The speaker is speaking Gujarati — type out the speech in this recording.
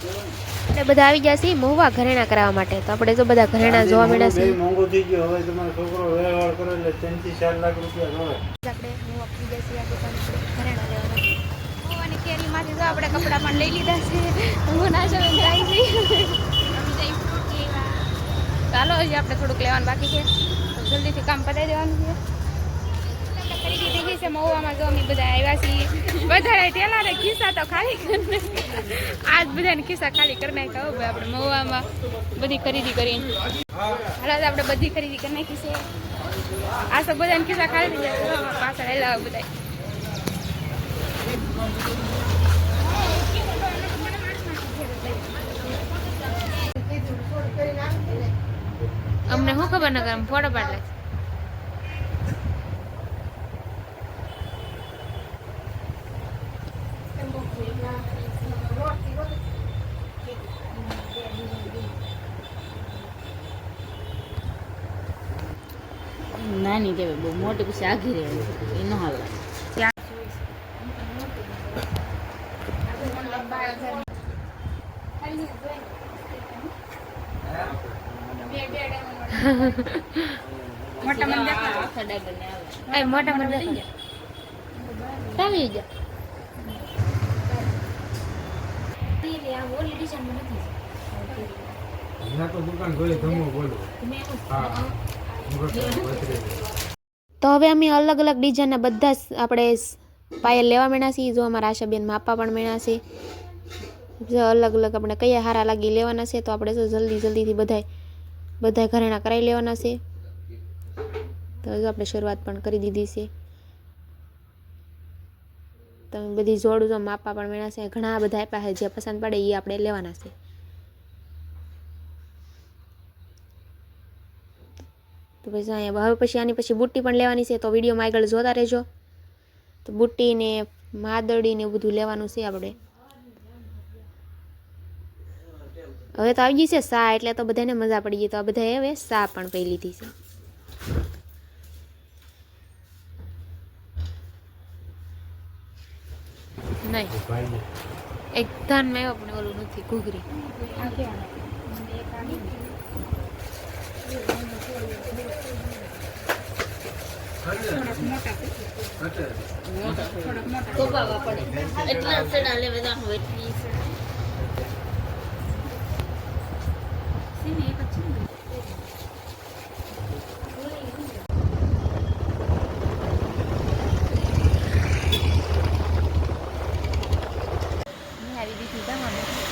એટલે બધા આવી ગયા છે મહુવા ઘરેણા કરાવવા માટે. તો આપણે તો બધા ઘરેણા જોવા મળ્યા છે. મોંઘો થઈ ગયો હવે તમારો છોકરો વ્યવહાર કરે એટલે ત્રણથી ચાર લાખ રૂપિયા જોવે આપણે મહુવા આપી ગયા છે આ દુકાન ઘરેણા લેવાના અને કેરીમાંથી તો આપણે કપડા પણ લઈ લીધા છે. હું ના જવે જાય છે ચાલો હજી આપણે થોડુંક લેવાનું બાકી છે. જલ્દીથી કામ પતાવી દેવાનું છે. ખરીદી થઈ ગઈ છે. મહુવામાં જો અમે બધા આવ્યા છીએ. બધા ટેલા ને ખિસ્સા તો ખાલી કરી. આજ બધાને ખિસ્સા ખાલી કરી નાખ્યા હો આપણે મહુવામાં બધી ખરીદી કરીને. હાલ આપણે બધી ખરીદી કરી નાખી છે. આ તો બધાને ખિસ્સા ખાલી થઈ અમારા પાછળ હેલા બધા અમને શું ખબર ન કરે ફોટો પાડે નાની કહેવાય બહુ મોટી પછી આઘી રહેવાની. એ ન હાલ. મોટા મંદિર આખા ડાબર ને આવે. મોટા મોટા આવી હમણાં તો દુકાન ગળી ધમો બોલો. હા. તો હવે અમે અલગ અલગ ડિઝાઇનના બધા જ આપણે પાયલ લેવા મેળા છીએ. જો અમારા આશાબેન માપા પણ માંડ્યા છે. જો અલગ અલગ આપણે કયા હારા લાગી લેવાના છે તો આપણે જો જલ્દી જલ્દીથી બધાય બધા ઘરેણા કરાવી લેવાના છે. તો જો આપણે શરૂઆત પણ કરી દીધી છે. તમે બધી જોડું જો માપા પણ મેળા છે, ઘણા બધા આપ્યા છે, જે પસંદ પડે એ આપણે લેવાના છે. તો પછી અહીંયા હવે પછી આની પછી બુટ્ટી પણ લેવાની છે, તો વિડીયોમાં આગળ જોતા રહેજો. તો બુટ્ટી ને માદડી ને એવું બધું લેવાનું છે આપણે. હવે તો આવી ગઈ છે સા, એટલે તો બધાને મજા પડી ગઈ, તો આ બધાએ હવે સા પણ પી લીધી છે. નહીં. એક ધાન મેં પણ ઓલું નથી ઘૂઘરી. કોપાવા પડે એટલા સડા લેવા હોય એટલી સડા આવી દીધી દવાનું